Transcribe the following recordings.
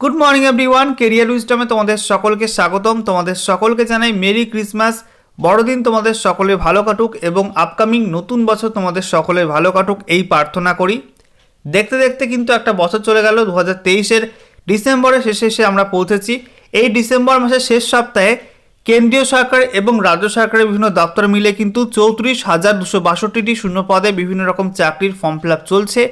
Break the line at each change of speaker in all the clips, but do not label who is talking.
Good morning everyone career wisdom তোমাদের সকলকে স্বাগতম। তোমাদের সকলকে জানাই মেরি ক্রিসমাস বড়দিন তোমাদের সকলে ভালো কাটুক এবং আপকামিং নতুন বছর তোমাদের সকলের ভালো কাটুক এই প্রার্থনা করি। দেখতে দেখতে কিন্তু একটা বছর চলে গেল দু হাজার তেইশের ডিসেম্বরের শেষে এসে আমরা পৌঁছেছি। এই ডিসেম্বর মাসের শেষ সপ্তাহে কেন্দ্রীয় সরকার এবং রাজ্য সরকারের বিভিন্ন দপ্তর মিলে কিন্তু চৌত্রিশ হাজার দুশো বাষট্টিটি শূন্য পদে বিভিন্ন রকম চাকরির ফর্ম ফিল চলছে।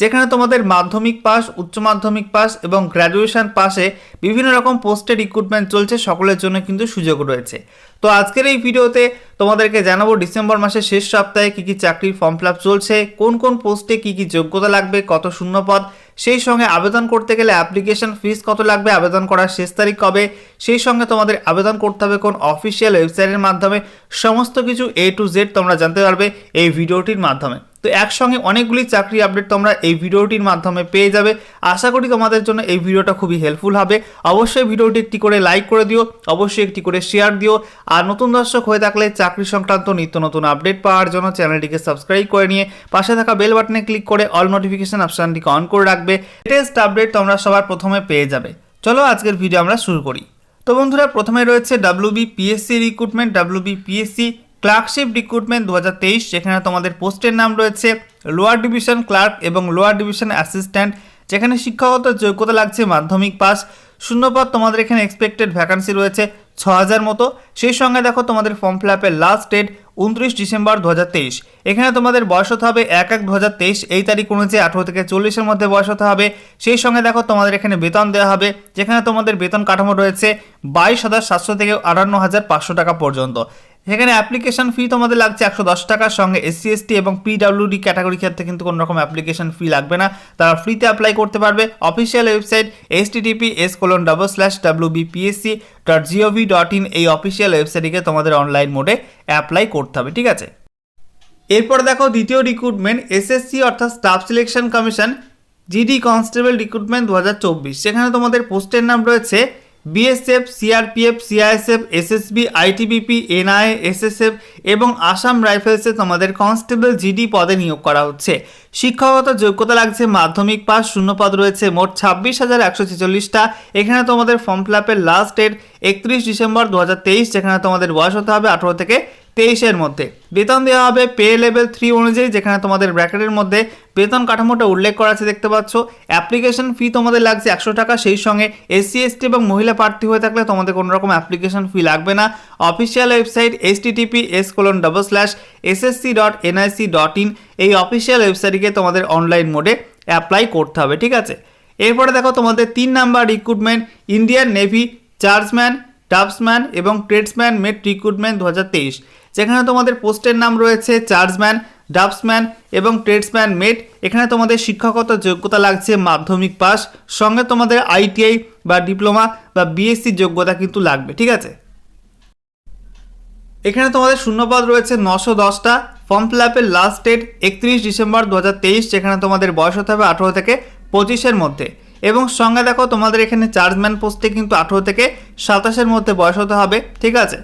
যেখানে তোমাদের মাধ্যমিক পাস উচ্চ মাধ্যমিক পাস এবং গ্র্যাজুয়েশন পাসে বিভিন্ন রকম পোস্টে রিক্রুটমেন্ট চলছে, সকলের জন্য কিন্তু সুযোগ রয়েছে। তো আজকের এই ভিডিওতে তোমাদেরকে জানাব ডিসেম্বর মাসের শেষ সপ্তাহে কী কী চাকরির ফর্ম ফিল চলছে, কোন কোন পোস্টে কী কী যোগ্যতা লাগবে, কত শূন্যপদ, সেই সঙ্গে আবেদন করতে গেলে অ্যাপ্লিকেশন ফিস কত লাগবে, আবেদন করার শেষ তারিখ কবে সেই সঙ্গে তোমাদের আবেদন করতে হবে কোন অফিসিয়াল ওয়েবসাইটের মাধ্যমে। সমস্ত কিছু এ টু জেড তোমরা জানতে পারবে এই ভিডিওটির মাধ্যমে। তো একসঙ্গে অনেকগুলি চাকরি আপডেট তোমরা এই ভিডিওটির মাধ্যমে পেয়ে যাবে। আশা করি তোমাদের জন্য এই ভিডিওটা খুবই হেল্পফুল হবে। অবশ্যই ভিডিওটি একটি করে লাইক করে দিও, অবশ্যই একটি করে শেয়ার দিও। আর নতুন দর্শক হয়ে থাকলে চাকরি সংক্রান্ত নিত্য নতুন আপডেট পাওয়ার জন্য চ্যানেলটিকে সাবস্ক্রাইব করে নিয়ে পাশে থাকা বেল বাটনে ক্লিক করে অল নোটিফিকেশন অপশানটিকে অন করে রাখবে। লেটেস্ট আপডেট তোমরা সবার প্রথমে পেয়ে যাবে। চলো আজকের ভিডিও আমরা শুরু করি। তো বন্ধুরা, প্রথমে রয়েছে WB PSC recruitment WB PSC clerkship recruitment দু হাজার তেইশ, যেখানে তোমাদের পোস্টের নাম রয়েছে লোয়ার ডিভিশন ক্লার্ক এবং লোয়ার ডিভিশন অ্যাসিস্ট্যান্ট যেখানে শিক্ষাগত যোগ্যতা লাগছে মাধ্যমিক পাস শূন্যপদ, তোমাদের এখানে এক্সপেক্টেড ভ্যাকান্সি রয়েছে ছ হাজার মতো। সেই সঙ্গে দেখো তোমাদের ফর্ম ফিল আপের লাস্ট ডেট উনত্রিশ ডিসেম্বর দু হাজার তেইশ। এখানে তোমাদের বয়স হতে হবে এক এক দু এই তারিখ অনুযায়ী আঠেরো থেকে চল্লিশের মধ্যে বয়স হতে হবে। সেই সঙ্গে দেখো তোমাদের এখানে বেতন দেওয়া হবে, যেখানে তোমাদের বেতন কাঠামো রয়েছে বাইশ হাজার সাতশো থেকে আটান্ন হাজার পাঁচশো টাকা পর্যন্ত। সেখানে অ্যাপ্লিকেশন ফি তোমাদের লাগছে একশো দশ টাকার সঙ্গে এসসি এসটি এবং পিডাব্লিউডি ক্যাটাগরি ক্ষেত্রে কিন্তু কোনো রকম অ্যাপ্লিকেশন ফি লাগবে না। তারা ফ্রিতে অ্যাপ্লাই করতে পারবে। Official website S TTP S colon double slash W BPSC dot GOV dot in এই অফিসিয়াল ওয়েবসাইটটিকে তোমাদের অনলাইন মোডে অ্যাপ্লাই করতে হবে, ঠিক আছে? এরপর দেখো দ্বিতীয় রিক্রুটমেন্ট এসএসসি অর্থাৎ staff selection commission GD constable recruitment দু হাজার চব্বিশ। সেখানে তোমাদের পোস্টের নাম রয়েছে BSF, CRPF, CISF, SSB, ITBP, NIA, SSF এবং আসাম রাইফেলসে তোমাদের কনস্টেবল জিডি পদে নিয়োগ করা হচ্ছে। শিক্ষাগত যোগ্যতা লাগছে মাধ্যমিক পাস, শূন্য পদ রয়েছে, মোট ছাব্বিশ হাজার একশো ছেচল্লিশটা। এখানে তোমাদের ফর্ম ফিল আপের লাস্ট ডেট একত্রিশ ডিসেম্বর দু হাজার তেইশ, যেখানে তোমাদের বয়স হতে হবে আঠেরো থেকে তেইশের মধ্যে। বেতন দেওয়া হবে পে লেভেল থ্রি অনুযায়ী, যেখানে তোমাদের ব্র্যাকেটের মধ্যে বেতন কাঠামোটা উল্লেখ করা আছে, দেখতে পাচ্ছ। অ্যাপ্লিকেশন ফি তোমাদের লাগছে একশো টাকা, সেই সঙ্গে এসসি এসটি এবং মহিলা প্রার্থী হয়ে থাকলে তোমাদের কোনো রকম অ্যাপ্লিকেশন ফি লাগবে না। Official website S TTP S colon double slash SSC dot NIC dot in এই অফিসিয়াল ওয়েবসাইটকে তোমাদের অনলাইন মোডে অ্যাপ্লাই করতে হবে, ঠিক আছে? এরপরে দেখো তোমাদের তিন number recruitment Indian navy chargeman draughtsman এবং ট্রেডসম্যান মেট রিক্রুটমেন্ট দু হাজার তেইশ। যেখানে তোমাদের পোস্টের নাম রয়েছে চার্জম্যান, ডাবসম্যান এবং ট্রেডসম্যান মেট। এখানে তোমাদের শিক্ষাগত যোগ্যতা লাগছে মাধ্যমিক পাস সঙ্গে তোমাদের আইটিআই বা ডিপ্লোমা বা বিএসসি যোগ্যতা কিন্তু লাগবে, ঠিক আছে? এখানে তোমাদের শূন্যপদ রয়েছে নশো দশটা। ফর্ম ফিল আপের লাস্ট ডেট একত্রিশ ডিসেম্বর দু হাজার তেইশ, যেখানে তোমাদের বয়স হতে হবে আঠেরো থেকে পঁচিশের মধ্যে। এবং সঙ্গে দেখো তোমাদের এখানে চার্জম্যান পোস্টে কিন্তু আঠেরো থেকে সাতাশের মধ্যে বয়স হতে হবে, ঠিক আছে?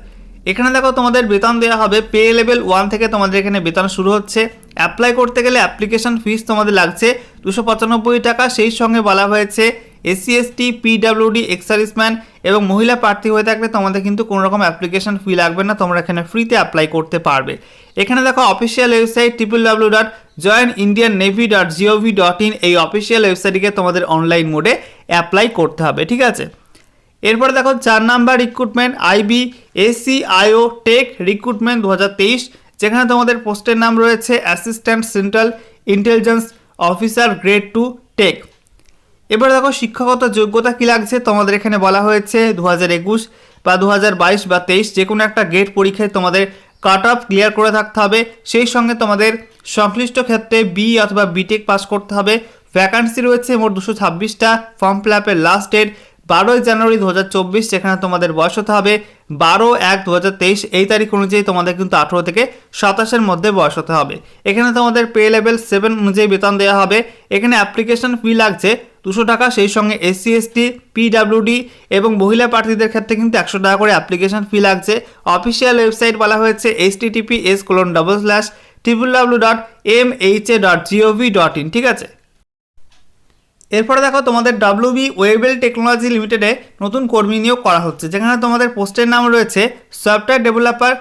এখানে দেখো তোমাদের বেতন দেওয়া হবে পে লেভেল ওয়ান থেকে তোমাদের এখানে বেতন শুরু হচ্ছে। অ্যাপ্লাই করতে গেলে অ্যাপ্লিকেশন ফিস তোমাদের লাগছে দুশো পঁচানব্বই টাকা। সেই সঙ্গে বলা হয়েছে এসসি এসটি পিডাব্লিউডি এক্সারিসম্যান এবং মহিলা প্রার্থী হয়ে থাকলে তোমাদের কিন্তু কোনো রকম অ্যাপ্লিকেশন ফি লাগবে না, তোমরা এখানে ফ্রিতে অ্যাপ্লাই করতে পারবে। এখানে দেখো official website triple W dot join Indian navy dot GOV dot in এই অফিসিয়াল ওয়েবসাইটটিকে তোমাদের অনলাইন মোডে অ্যাপ্লাই করতে হবে, ঠিক আছে? এরপর দেখো চার number recruitment IB AC IO tech recruitment দু হাজার তেইশ, যেখানে তোমাদের পোস্টের নাম রয়েছে assistant central intelligence officer grade two tech এবার দেখো শিক্ষাগত যোগ্যতা কী লাগছে? তোমাদের এখানে বলা হয়েছে দু হাজার একুশ বা দু হাজার বাইশ বা তেইশ যে কোনো একটা গেট পরীক্ষায় তোমাদের কাট অফ ক্লিয়ার করে থাকতে হবে। সেই সঙ্গে তোমাদের সংশ্লিষ্ট ক্ষেত্রে বি অথবা বিটেক পাস করতে হবে। ভ্যাকান্সি রয়েছে মোট দুশো ছাব্বিশটা ফর্ম ফিল আপের লাস্ট ডেট বারোই জানুয়ারি দু হাজার চব্বিশ, যেখানে তোমাদের বয়স হতে হবে বারো এক দু হাজার তেইশ। এই তারিখ অনুযায়ী তোমাদের কিন্তু আঠেরো থেকে সাতাশের মধ্যে বয়স হতে হবে। এখানে তোমাদের পে লেভেল সেভেন অনুযায়ী বেতন দেওয়া হবে। এখানে অ্যাপ্লিকেশন ফি লাগছে দুশো টাকা, সেই সঙ্গে এসসি এসটি পিডাব্লিউডি এবং মহিলা প্রার্থীদের ক্ষেত্রে কিন্তু একশো টাকা করে অ্যাপ্লিকেশন ফি লাগছে। অফিসিয়াল ওয়েবসাইট বলা হয়েছে H TTP S colon double slash triple W dot M H A dot GOV dot in ঠিক আছে? এরপরে দেখো তোমাদের ডাব্লিউবি ওয়েবেল টেকনোলজি লিমিটেডে নতুন কর্মী নিয়োগ করা হচ্ছে। যেখানে তোমাদের পোস্টের নাম রয়েছে সফটওয়্যার ডেভেলপার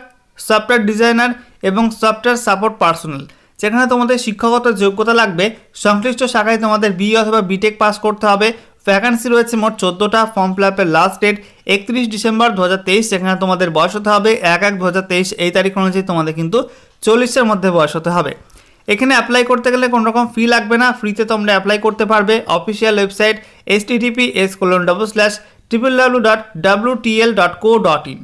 সফটওয়্যার ডিজাইনার এবং সফটওয়্যার সাপোর্ট পার্সোনাল যেখানে তোমাদের শিক্ষাগত যোগ্যতা লাগবে। সংশ্লিষ্ট শাখায় তোমাদের বি অথবা বিটেক পাস করতে হবে। ভ্যাকান্সি রয়েছে মোট চোদ্দোটা। ফর্ম ফিল আপের লাস্ট ডেট একত্রিশ ডিসেম্বর দু হাজার তেইশ, যেখানে তোমাদের বয়স হতে হবে এক এক দু হাজার তেইশ। এই তারিখ অনুযায়ী তোমাদের কিন্তু চল্লিশের মধ্যে বয়স হতে হবে। এখানে অ্যাপ্লাই করতে গেলে কোনো রকম ফি লাগবে না ফ্রিতে তোমরা অ্যাপ্লাই করতে পারবে। Official website S TTP S colon double slash triple W dot W TL dot co dot in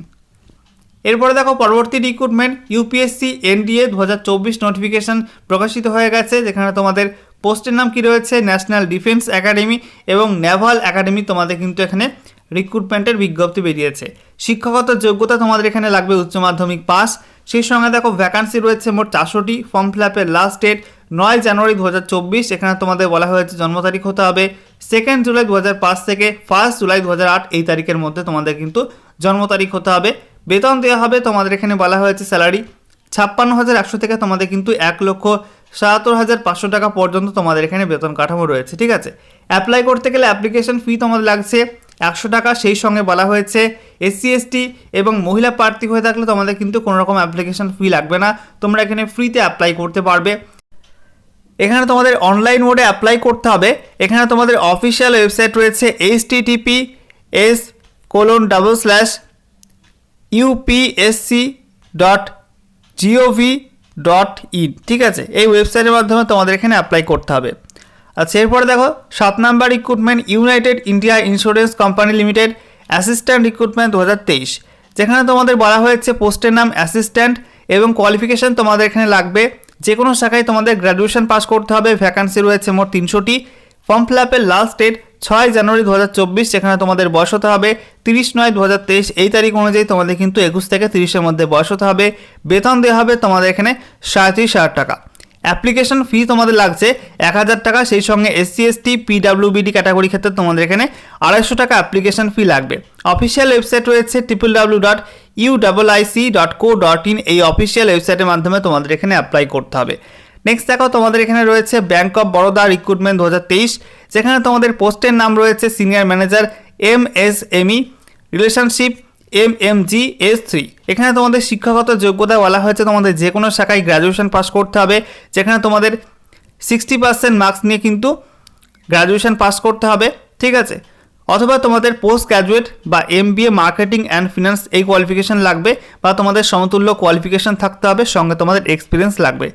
এরপরে দেখো পরবর্তী রিক্রুটমেন্ট ইউপিএসসি এনডিএ দু হাজার চব্বিশ নোটিফিকেশান প্রকাশিত হয়ে গেছে, যেখানে তোমাদের পোস্টের নাম কি রয়েছে? ন্যাশনাল ডিফেন্স একাডেমি এবং নেভাল একাডেমি তোমাদের কিন্তু এখানে রিক্রুটমেন্টের বিজ্ঞপ্তি বেরিয়েছে। শিক্ষাগত যোগ্যতা তোমাদের এখানে লাগবে উচ্চ মাধ্যমিক পাস সেই সঙ্গে দেখো ভ্যাকান্সি রয়েছে মোট চারশোটি ফর্ম ফিল আপের লাস্ট ডেট নয় জানুয়ারি দু হাজার চব্বিশ, এখানে তোমাদের বলা হয়েছে জন্ম তারিখ হতে হবে সেকেন্ড জুলাই দু হাজার পাঁচ থেকে ফার্স্ট জুলাই দু হাজার আট, এই তারিখের মধ্যে তোমাদের কিন্তু জন্ম তারিখ হতে হবে। বেতন দেওয়া হবে, তোমাদের এখানে বলা হয়েছে স্যালারি ছাপ্পান্ন হাজার একশো থেকে তোমাদের কিন্তু এক লক্ষ সাতাত্তর হাজার পাঁচশো টাকা পর্যন্ত তোমাদের এখানে বেতন কাঠামো রয়েছে, ঠিক আছে? অ্যাপ্লাই করতে গেলে অ্যাপ্লিকেশন ফি তোমাদের লাগছে একশো টাকা, সেই সঙ্গে বলা হয়েছে এসসি, এসটি এবং মহিলা প্রার্থী হয়ে থাকলে তোমাদের কিন্তু কোনো রকম অ্যাপ্লিকেশন ফি লাগবে না। তোমরা এখানে ফ্রিতে অ্যাপ্লাই করতে পারবে। এখানে তোমাদের অনলাইন মোডে অ্যাপ্লাই করতে হবে। এখানে তোমাদের অফিসিয়াল ওয়েবসাইট রয়েছে H TTP S colon double slash UPSC dot GOV dot in ঠিক আছে? এই ওয়েবসাইটের মাধ্যমে তোমাদের এখানে অ্যাপ্লাই করতে হবে। আচ্ছা এরপরে দেখো, সাত number recruitment United India Insurance Company Limited assistant recruitment দু হাজার তেইশ, যেখানে তোমাদের বলা হয়েছে পোস্টের নাম অ্যাসিস্ট্যান্ট এবং কোয়ালিফিকেশান তোমাদের এখানে লাগবে। যে কোনো শাখায় তোমাদের গ্র্যাজুয়েশন পাস করতে হবে ভ্যাকান্সি রয়েছে মোট তিনশোটি। ফর্ম ফিল আপের লাস্ট ডেট ছয় জানুয়ারি দু যেখানে তোমাদের বয়স হতে হবে তিরিশ নয় দু এই তারিখ অনুযায়ী তোমাদের কিন্তু একুশ থেকে তিরিশের মধ্যে বয়স হতে হবে। বেতন দেওয়া হবে তোমাদের এখানে সাঁত্রিশ হাজার টাকা। অ্যাপ্লিকেশন ফি তোমাদের লাগছে এক হাজার টাকা, সেই সঙ্গে এসসি এসটি পিডাব্লিউবিডি ক্যাটাগরি ক্ষেত্রে তোমাদের এখানে আড়াইশো টাকা অ্যাপ্লিকেশন ফি লাগবে। অফিসিয়াল ওয়েবসাইট রয়েছে triple W dot U double IC dot co dot in এই অফিসিয়াল ওয়েবসাইটের মাধ্যমে তোমাদের এখানে অ্যাপ্লাই করতে হবে। নেক্সট দেখো, তোমাদের এখানে রয়েছে ব্যাঙ্ক অফ বরোদা রিক্রুটমেন্ট দু হাজার তেইশ, যেখানে তোমাদের পোস্টের নাম রয়েছে senior manager M S ME relationship M M G S three এখানে তোমাদের শিক্ষাগত যোগ্যতা বলা হয়েছে, তোমাদের যে কোনো শাখায় গ্র্যাজুয়েশন পাস করতে হবে, যেখানে তোমাদের সিক্সটি পার্সেন্ট মার্কস নিয়ে কিন্তু গ্র্যাজুয়েশন পাস করতে হবে, ঠিক আছে? অথবা তোমাদের পোস্ট গ্র্যাজুয়েট বা M B A marketing and finance এই কোয়ালিফিকেশান লাগবে, বা তোমাদের সমতুল্য কোয়ালিফিকেশান থাকতে হবে, সঙ্গে তোমাদের এক্সপিরিয়েন্স লাগবে।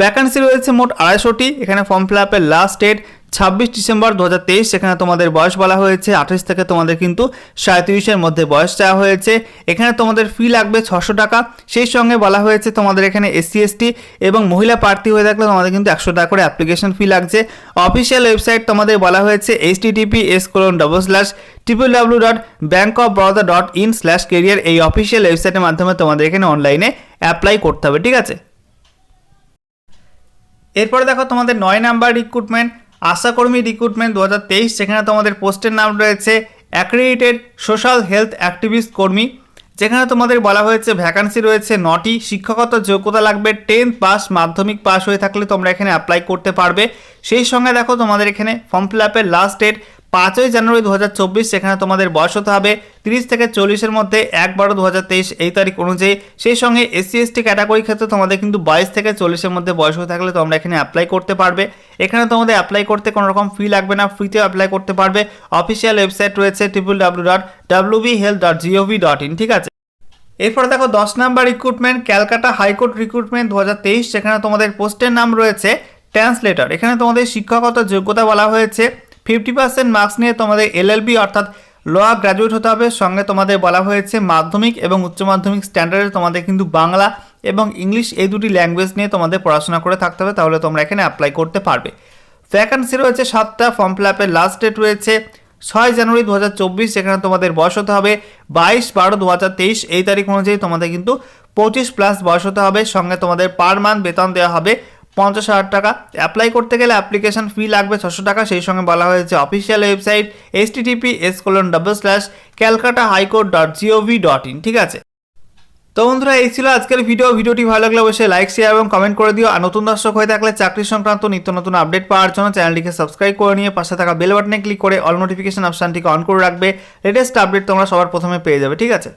ভ্যাকান্সি রয়েছে মোট আড়াইশোটি, এখানে ফর্ম ফিল আপের লাস্ট ডেট ছাব্বিশ ডিসেম্বর দু হাজার তেইশ, সেখানে তোমাদের বয়স বলা হয়েছে, আঠাশ থেকে তোমাদের কিন্তু সাঁত্রিশের মধ্যে বয়স চাওয়া হয়েছে। এখানে তোমাদের ফি লাগবে ছশো টাকা, সেই সঙ্গে বলা হয়েছে তোমাদের এখানে এসসি এসটি এবং মহিলা প্রার্থী হয়ে থাকলে তোমাদের কিন্তু একশো টাকা করে অ্যাপ্লিকেশন ফি লাগছে। অফিসিয়াল ওয়েবসাইট তোমাদের বলা হয়েছে H TTP S colon double slash triple W dot Bank of Baroda dot in slash career এই অফিসিয়াল ওয়েবসাইটের মাধ্যমে তোমাদের এখানে অনলাইনে অ্যাপ্লাই করতে হবে, ঠিক আছে? এরপরে দেখো তোমাদের নয় নাম্বার রিক্রুটমেন্ট আশাকর্মী রিক্রুটমেন্ট দু হাজার তেইশ, সেখানে তোমাদের পোস্টের নাম রয়েছে অ্যাক্রেডিটেড সোশ্যাল হেলথ অ্যাক্টিভিস্ট কর্মী। যেখানে তোমাদের বলা হয়েছে ভ্যাকান্সি রয়েছে নটি, শিক্ষাগত যোগ্যতা লাগবে টেন্থ পাস মাধ্যমিক পাস হয়ে থাকলে তোমরা এখানে অ্যাপ্লাই করতে পারবে। সেই সঙ্গে দেখো তোমাদের এখানে ফর্ম ফিল আপের লাস্ট ডেট পাঁচই জানুয়ারি দু হাজার চব্বিশ, সেখানে তোমাদের বয়স হতে হবে তিরিশ থেকে চল্লিশের মধ্যে এক বারো দু হাজার তেইশ এই তারিখ অনুযায়ী। সেই সঙ্গে এসসি, এসটি ক্যাটাগরি ক্ষেত্রে তোমাদের কিন্তু বাইশ থেকে চল্লিশের মধ্যে বয়স হয়ে থাকলে তোমরা এখানে অ্যাপ্লাই করতে পারবে। এখানে তোমাদের অ্যাপ্লাই করতে কোনো রকম ফি লাগবে না ফ্রিতেও অ্যাপ্লাই করতে পারবে। অফিসিয়াল ওয়েবসাইট রয়েছে triple W dot WB health dot G O V dot in ঠিক আছে? এরপরে দেখো দশ number recruitment Calcutta high court recruitment দু হাজার তেইশ, সেখানে তোমাদের পোস্টের নাম রয়েছে ট্রান্সলেটর এখানে তোমাদের শিক্ষাগত যোগ্যতা বলা হয়েছে। ফিফটি পার্সেন্ট মার্কস নিয়ে তোমাদের এলএলবি অর্থাৎ লোয়া গ্র্যাজুয়েট হতে হবে। সঙ্গে তোমাদের বলা হয়েছে মাধ্যমিক এবং উচ্চ মাধ্যমিক স্ট্যান্ডার্ডে তোমাদের কিন্তু বাংলা এবং ইংলিশ এই দুটি ল্যাঙ্গুয়েজ নিয়ে তোমাদের পড়াশোনা করে থাকতে হবে, তাহলে তোমরা এখানে অ্যাপ্লাই করতে পারবে। ভ্যাকান্সি রয়েছে সাতটা ফর্ম ফিল আপের লাস্ট ডেট রয়েছে ছয় জানুয়ারি দু হাজার চব্বিশ সেখানে তোমাদের বয়স হতে হবে বাইশ বারো দু হাজার তেইশ। এই তারিখ অনুযায়ী তোমাদের কিন্তু পঁচিশ প্লাস বয়স হতে হবে। সঙ্গে তোমাদের পার মান্থ বেতন দেওয়া হবে পঞ্চাশ হাজার টাকা। অ্যাপ্লাই করতে গেলে অ্যাপ্লিকেশন ফি লাগবে ছশো টাকা। সেই সঙ্গে বলা হয়েছে official website H TTP S colon double slash Calcutta high court dot gov dot in ঠিক আছে? তো বন্ধুরা, এই ছিল আজকের ভিডিও ভিডিওটি ভালো লাগলে অবশ্যই লাইক শেয়ার এবং কমেন্ট করে দিও। আর নতুন দর্শক হয়ে থাকলে চাকরি সংক্রান্ত নিত্য নতুন আপডেট পাওয়ার জন্য চ্যানেলটিকে সাবস্ক্রাইব করে নিয়ে পাশে থাকা বেল বাটনে ক্লিক করে অল নোটিফিকেশন অপশানটিকে অন করে রাখবে। লেটেস্ট আপডেট তোমরা সবার প্রথমে পেয়ে যাবে, ঠিক আছে?